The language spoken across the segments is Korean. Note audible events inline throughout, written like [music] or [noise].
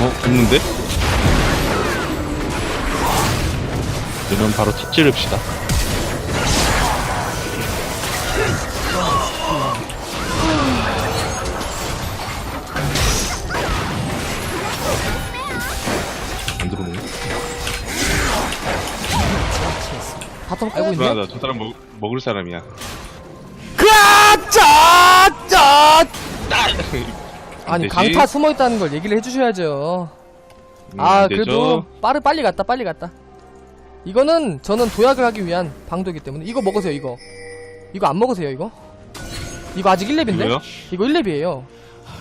없는데? 그러면 바로 티 찌릅시다. 안 들어오네. 바텀 깔고 있네. 불안하다. 저 사람 먹, 먹을 사람이야. 그짜짜 아니 되지? 강타 숨어 있다는 걸 얘기를 해주셔야죠. 음, 아 안 되죠? 그래도 빠르 빨리 갔다 빨리 갔다. 이거는 저는 도약을 하기 위한 방도이기 때문에 이거 먹으세요 이거. 이거 안 먹으세요 이거? 이거 아직 1렙인데? 이거요? 이거 1렙이에요.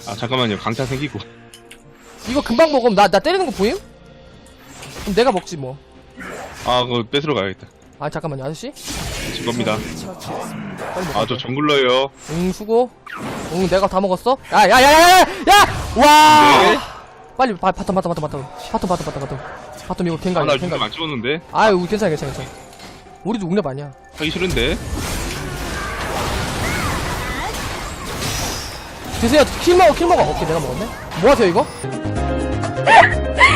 아 잠깐만요. 강타 생기고. 이거 금방 먹으면 나 나 때리는 거 보임? 그럼 내가 먹지 뭐. 아 그거 뺏으러 가야겠다. 아 잠깐만요 아저씨. 제 겁니다. 아 저 정글러예요. 응 수고. 응 내가 다 먹었어. 야야야야야 야! 와! 네. 빨리 바, 바텀 바텀 바텀 바텀 바텀 바텀 바텀 바텀 바텀 이거 갱가 아나 이거 갱가. 지금 안 찍었는데 아유 괜찮아 괜찮아 괜찮아. 우리도 웅랩 아니야. 하기 싫은데. 드세요 킬 먹어 킬 먹어. 오케이 내가 먹었네. 뭐 하세요 이거?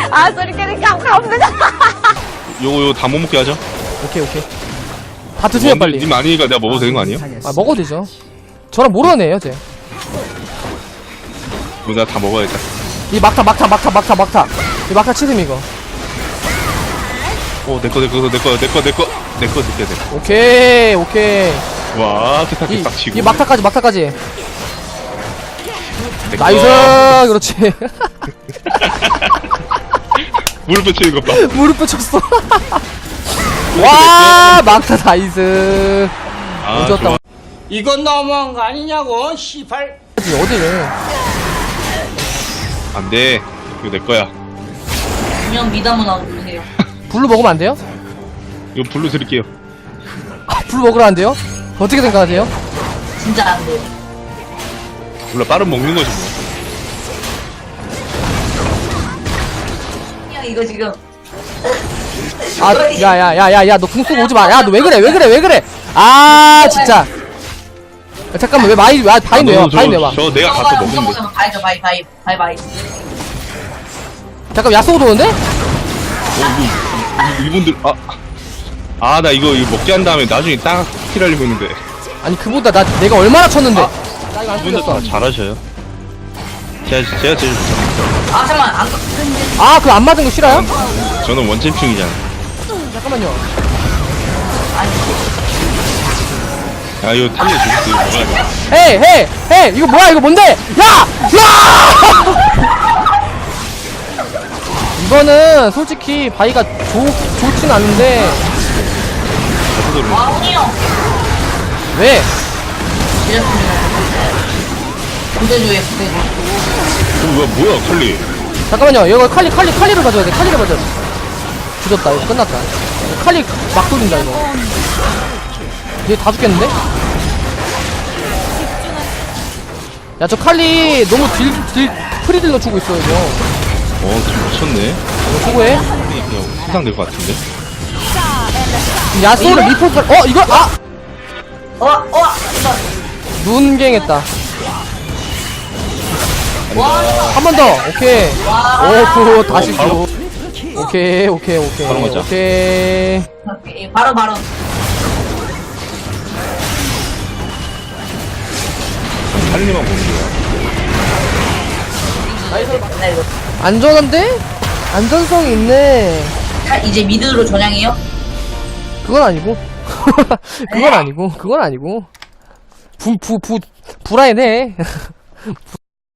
아, 소리 때리니까 가면 되잖아. 요거 요거 다 못 먹게 하죠. 오케이 오케이. 다 드세요 님, 빨리. 님 아니니까 내가 먹어도 되는 거 아니에요? 아 먹어도 되죠. 저랑 모르는 애예요 쟤. 이거 내가 다 먹어야겠다. 이 막타 막타 막타 막타 막타. 이 막타 치듬 이거. 오 내거 내거 내거 내거 내거 내거 내거 내거. 오케이 오케이. 와 세탁기 이, 딱 치고. 이 막타까지 막타까지. 내꺼. 나이스 그렇지. 물 뺏치는 것 봐. [laughs] 무릎 뻗쳤어. [laughs] 와 [laughs] 막타 나이스. 아, 오졌다. 좋아. 이건 너무한 거 아니냐고, 시발. 어디 어디래? 안 돼. 이거 내 거야. 그냥 미담은 나오세요. 블루 먹으면 안 돼요? 이거 불로 드릴게요. 아, 블루 먹으러 안 돼요? 어떻게 생각하세요? 진짜 안 돼요. 몰라 빠른 먹는 거지 뭐. 그냥 이거 지금. 아, [laughs] 야, 야, 야, 야, 야, 너궁 쏘고 오지 마. 야, 너 왜 그래? 왜 그래? 왜 그래? 아, 진짜. 야, 잠깐만, 왜 마이, 와, 바인 아, 왜 와? 바인 왜 와? 저 내가 가서. 먹는데. 바이죠, 바이, 바이, 바이, 바이. 잠깐, 야쏘고 도는데? 이- 이분들 아. 아, 나 이거, 이거 먹게 한 다음에 나중에 딱 킬하려고 했는데. 아니, 그보다 나, 내가 얼마나 쳤는데. 나 이거 안 이분들 뚫렸어. 다 잘하셔요. 제가, 제가 제일 좋죠. 아, 잠깐만. 안, 아, 그 안 맞은 거 싫어요? 저는 원챔핑이잖아. 잠깐만요. 아, 이거 탈려 주겠어요. 먹어야 돼. 헤이, 헤이, 헤이, 이거 뭐야? 이거 뭔데? 야! 야! [laughs] 이거는 솔직히 바이가 좋, 좋진 않은데, 와운이요. 왜? 이랬습니다. 부대조에 부대조. 어, 뭐야, 뭐야, 칼리. 잠깐만요. 이거 칼리, 칼리, 칼리를 가져야 돼. 칼리를 가져야 돼. 죽였다. 이거 끝났다. 칼리 막 돌린다, 이거. 얘 다 죽겠는데? 야, 저 칼리 너무 딜, 딜, 프리딜러 주고 있어요, 이거. 어, 좀 미쳤네. 이거 수고해. 그냥 세상 될 것 같은데. 야쏘를 리포트, 어, 이거, 아! 어, 어, 이거. 눈갱했다. 와, 한번 더. 오케이. 오, 다시 어, 바로. 또. 오케이, 오케이, 오케이. 바로 가자. 오케이. 오케이. 바로, 바로. 칼리만 보는 거야. 네, 이거. 안전한데? 안전성이 있네. 자, 이제 미드로 전향해요? 그건 아니고. [laughs] 그건 아니고. 그건 아니고. 부, 부, 부, 불안해.